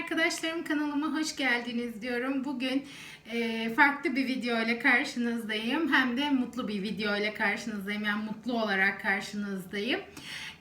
arkadaşlarım kanalıma hoş geldiniz diyorum. Bugün e, farklı bir video ile karşınızdayım. Hem de mutlu bir video ile karşınızdayım. Yani mutlu olarak karşınızdayım.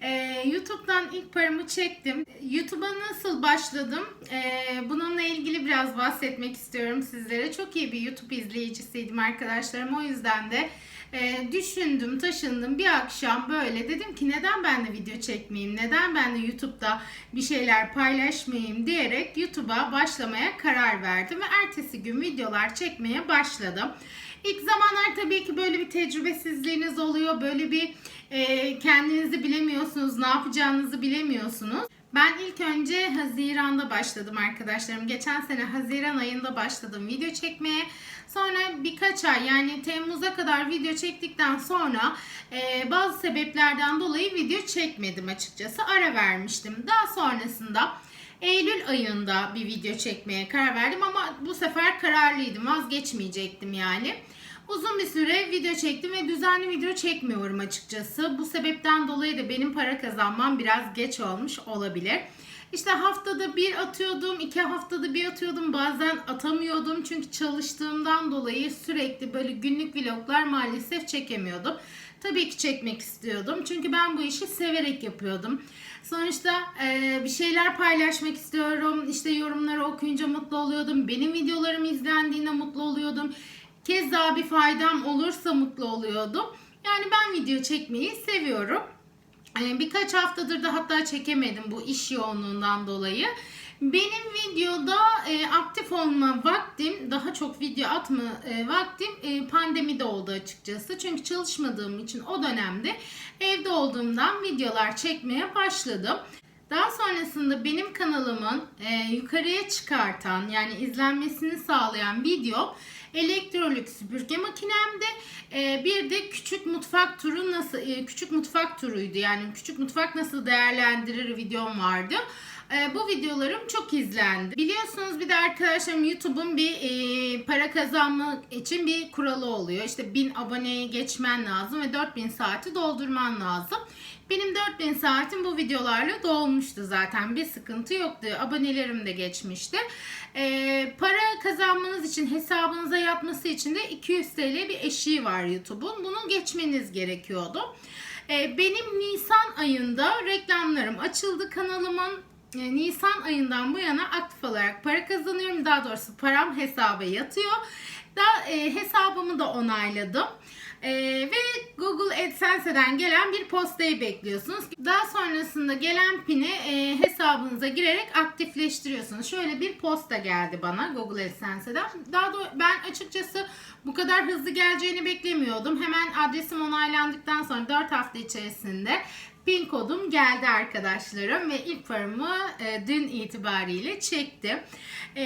E, YouTube'dan ilk paramı çektim. YouTube'a nasıl başladım? E, bununla ilgili biraz bahsetmek istiyorum sizlere. Çok iyi bir YouTube izleyicisiydim arkadaşlarım. O yüzden de e, düşündüm, taşındım. Bir akşam böyle dedim ki neden ben de video çekmeyeyim? Neden ben de YouTube'da bir şeyler paylaşmayayım diyerek YouTube'a başlamaya karar verdim ve ertesi gün videolar çekmeye başladım. İlk zamanlar tabii ki böyle bir tecrübesizliğiniz oluyor. Böyle bir e, kendinizi bilemiyorsunuz, ne yapacağınızı bilemiyorsunuz. Ben ilk önce Haziran'da başladım arkadaşlarım. Geçen sene Haziran ayında başladım video çekmeye. Sonra birkaç ay yani Temmuz'a kadar video çektikten sonra e, bazı sebeplerden dolayı video çekmedim açıkçası. Ara vermiştim. Daha sonrasında Eylül ayında bir video çekmeye karar verdim ama bu sefer kararlıydım. Vazgeçmeyecektim yani. Uzun bir süre video çektim ve düzenli video çekmiyorum açıkçası. Bu sebepten dolayı da benim para kazanmam biraz geç olmuş olabilir. İşte haftada bir atıyordum, iki haftada bir atıyordum. Bazen atamıyordum çünkü çalıştığımdan dolayı sürekli böyle günlük vloglar maalesef çekemiyordum. Tabii ki çekmek istiyordum çünkü ben bu işi severek yapıyordum. Sonuçta e, bir şeyler paylaşmak istiyorum. İşte yorumları okuyunca mutlu oluyordum. Benim videolarım izlendiğinde mutlu oluyordum. Keza bir faydam olursa mutlu oluyordum. Yani ben video çekmeyi seviyorum. Ee, birkaç haftadır da hatta çekemedim bu iş yoğunluğundan dolayı. Benim videoda e, aktif olma vaktim, daha çok video atma e, vaktim e, pandemide oldu açıkçası. Çünkü çalışmadığım için o dönemde evde olduğumdan videolar çekmeye başladım. Daha sonrasında benim kanalımın e, yukarıya çıkartan yani izlenmesini sağlayan video elektrolik süpürge makinemde e, bir de küçük mutfak turu nasıl e, küçük mutfak turuydu yani küçük mutfak nasıl değerlendirir videom vardı. E, bu videolarım çok izlendi. Biliyorsunuz bir de arkadaşlarım YouTube'un bir e, para kazanmak için bir kuralı oluyor. İşte 1000 aboneye geçmen lazım ve 4000 saati doldurman lazım. Benim 4000 saatim bu videolarla dolmuştu zaten. Bir sıkıntı yoktu. Abonelerim de geçmişti. Ee, para kazanmanız için hesabınıza yatması için de 200 TL bir eşiği var YouTube'un. Bunu geçmeniz gerekiyordu. Ee, benim Nisan ayında reklamlarım açıldı kanalımın. Ee, Nisan ayından bu yana aktif olarak para kazanıyorum. Daha doğrusu param hesaba yatıyor. Da e, hesabımı da onayladım. Ee, ve Google AdSense'den gelen bir postayı bekliyorsunuz. Daha sonrasında gelen pini e, hesabınıza girerek aktifleştiriyorsunuz. Şöyle bir posta geldi bana Google AdSense'den. Daha doğrusu ben açıkçası bu kadar hızlı geleceğini beklemiyordum. Hemen adresim onaylandıktan sonra 4 hafta içerisinde pin kodum geldi arkadaşlarım ve ilk paramı e, dün itibariyle çektim. E,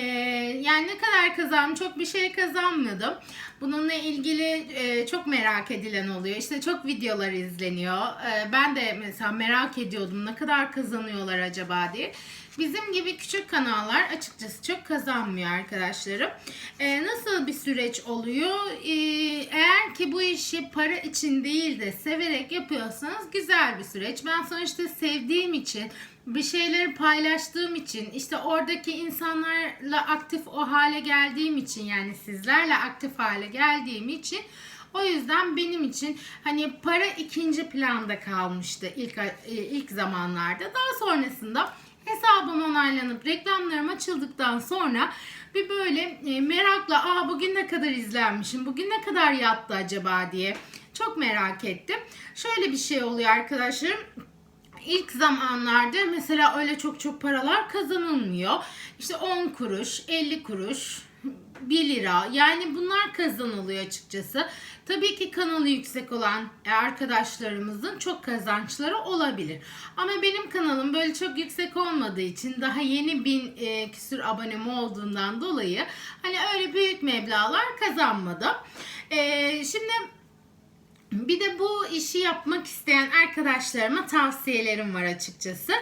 yani ne kadar kazandım çok bir şey kazanmadım. Bununla ilgili e, çok merak edilen oluyor. İşte çok videolar izleniyor. Ben de mesela merak ediyordum ne kadar kazanıyorlar acaba diye. Bizim gibi küçük kanallar açıkçası çok kazanmıyor arkadaşlarım. Ee, nasıl bir süreç oluyor? Ee, eğer ki bu işi para için değil de severek yapıyorsanız güzel bir süreç. Ben sonuçta sevdiğim için bir şeyleri paylaştığım için işte oradaki insanlarla aktif o hale geldiğim için yani sizlerle aktif hale geldiğim için o yüzden benim için hani para ikinci planda kalmıştı ilk ilk zamanlarda. Daha sonrasında hesabım onaylanıp reklamlarım açıldıktan sonra bir böyle e, merakla aa bugün ne kadar izlenmişim, bugün ne kadar yattı acaba diye çok merak ettim. Şöyle bir şey oluyor arkadaşlarım ilk zamanlarda mesela öyle çok çok paralar kazanılmıyor. İşte 10 kuruş, 50 kuruş, 1 lira yani bunlar kazanılıyor açıkçası. Tabii ki kanalı yüksek olan arkadaşlarımızın çok kazançları olabilir. Ama benim kanalım böyle çok yüksek olmadığı için daha yeni bin e, küsür abonem olduğundan dolayı hani öyle büyük meblalar kazanmadım. E, şimdi Bir de bu işi yapmak isteyen arkadaşlarıma tavsiyelerim var açıkçası.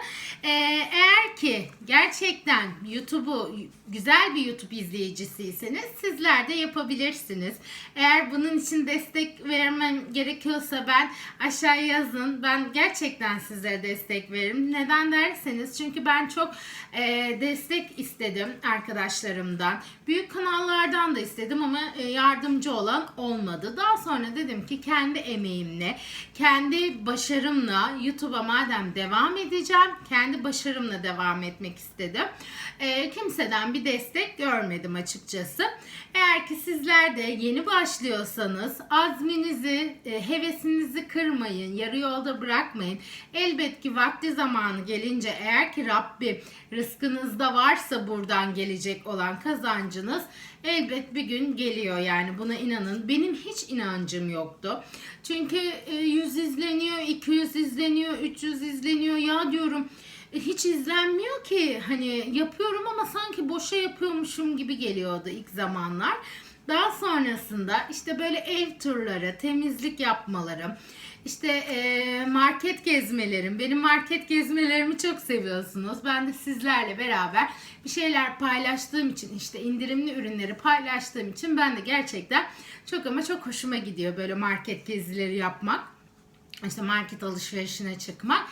Ee, eğer ki gerçekten YouTube'u güzel bir YouTube izleyicisiyseniz sizler de yapabilirsiniz. Eğer bunun için destek vermem gerekiyorsa ben aşağıya yazın. Ben gerçekten sizlere destek veririm. Neden derseniz çünkü ben çok e, destek istedim arkadaşlarımdan. Büyük kanallardan da istedim ama e, yardımcı olan olmadı. Daha sonra dedim ki kendi emeğimle, kendi başarımla YouTube'a madem devam edeceğim, kendi başarımla devam etmek istedim. E, kimseden bir destek görmedim açıkçası. Eğer ki sizler de yeni başlıyorsanız azminizi, e, hevesinizi kırmayın, yarı yolda bırakmayın. Elbet ki vakti zamanı gelince eğer ki Rabbim rızkınızda varsa buradan gelecek olan kazancınız elbet bir gün geliyor yani buna inanın. Benim hiç inancım yoktu. Çünkü e, 100 izleniyor, 200 izleniyor, 300 izleniyor ya diyorum e, hiç izlenmiyor ki hani yapıyorum ama sanki boşa yapıyormuşum gibi geliyordu ilk zamanlar. Daha sonrasında işte böyle ev turları, temizlik yapmalarım, işte e, market gezmelerim. Benim market gezmelerimi çok seviyorsunuz. Ben de sizlerle beraber bir şeyler paylaştığım için işte indirimli ürünleri paylaştığım için ben de gerçekten çok ama çok hoşuma gidiyor böyle market gezileri yapmak işte market alışverişine çıkmak.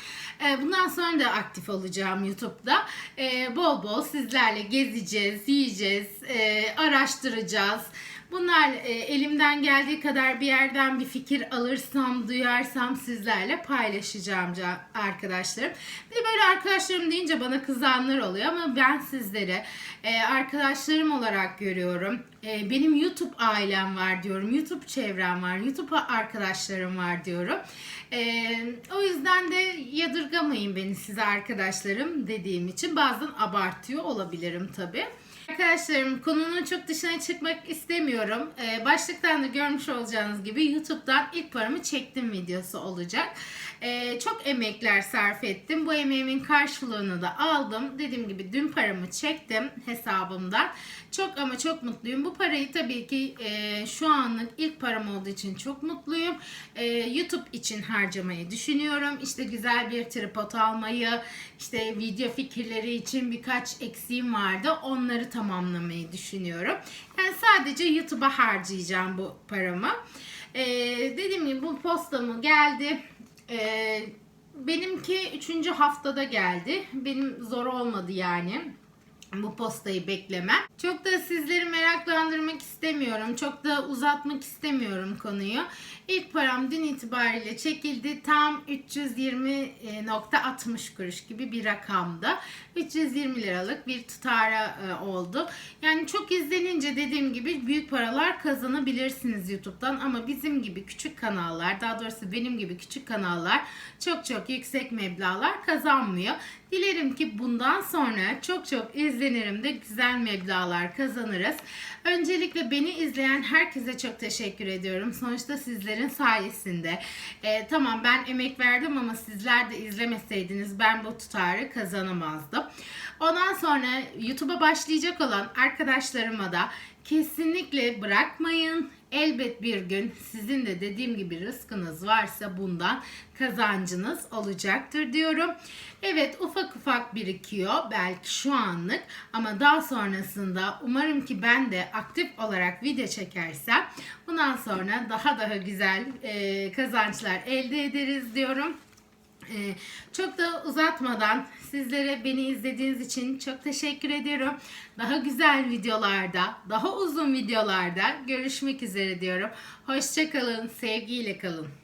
Ee, bundan sonra da aktif olacağım YouTube'da. Ee, bol bol sizlerle gezeceğiz, yiyeceğiz, e, araştıracağız. Bunlar e, elimden geldiği kadar bir yerden bir fikir alırsam, duyarsam sizlerle paylaşacağım arkadaşlarım. Bir böyle arkadaşlarım deyince bana kızanlar oluyor ama ben sizlere e, arkadaşlarım olarak görüyorum. E, benim YouTube ailem var diyorum. YouTube çevrem var. YouTube arkadaşlarım var diyorum. O yüzden de yadırgamayın beni size arkadaşlarım dediğim için. Bazen abartıyor olabilirim tabii. Arkadaşlarım konunun çok dışına çıkmak istemiyorum. Ee, başlıktan da görmüş olacağınız gibi YouTube'dan ilk paramı çektim videosu olacak. Ee, çok emekler sarf ettim. Bu emeğimin karşılığını da aldım. Dediğim gibi dün paramı çektim hesabımdan. Çok ama çok mutluyum. Bu parayı tabii ki e, şu anlık ilk param olduğu için çok mutluyum. E, YouTube için harcamayı düşünüyorum. İşte güzel bir tripod almayı, işte video fikirleri için birkaç eksiğim vardı. Onları tamamlamayı düşünüyorum. Yani sadece YouTube'a harcayacağım bu paramı. E, dediğim gibi bu postamı geldi. E, benimki üçüncü haftada geldi. Benim zor olmadı yani bu postayı bekleme. Çok da sizleri meraklandırmak istemiyorum. Çok da uzatmak istemiyorum konuyu. İlk param dün itibariyle çekildi. Tam 320.60 kuruş gibi bir rakamda. 320 liralık bir tutara e, oldu. Yani çok izlenince dediğim gibi büyük paralar kazanabilirsiniz YouTube'dan ama bizim gibi küçük kanallar, daha doğrusu benim gibi küçük kanallar çok çok yüksek meblağlar kazanmıyor. Dilerim ki bundan sonra çok çok izlenirim de güzel meblağlar kazanırız. Öncelikle beni izleyen herkese çok teşekkür ediyorum. Sonuçta sizlerin sayesinde. E, tamam ben emek verdim ama sizler de izlemeseydiniz ben bu tutarı kazanamazdım. Ondan sonra YouTube'a başlayacak olan arkadaşlarıma da kesinlikle bırakmayın. Elbet bir gün sizin de dediğim gibi rızkınız varsa bundan kazancınız olacaktır diyorum. Evet ufak ufak birikiyor belki şu anlık ama daha sonrasında umarım ki ben de aktif olarak video çekersem bundan sonra daha daha güzel e, kazançlar elde ederiz diyorum. Ee, çok da uzatmadan sizlere beni izlediğiniz için çok teşekkür ediyorum. Daha güzel videolarda, daha uzun videolarda görüşmek üzere diyorum. Hoşçakalın, sevgiyle kalın.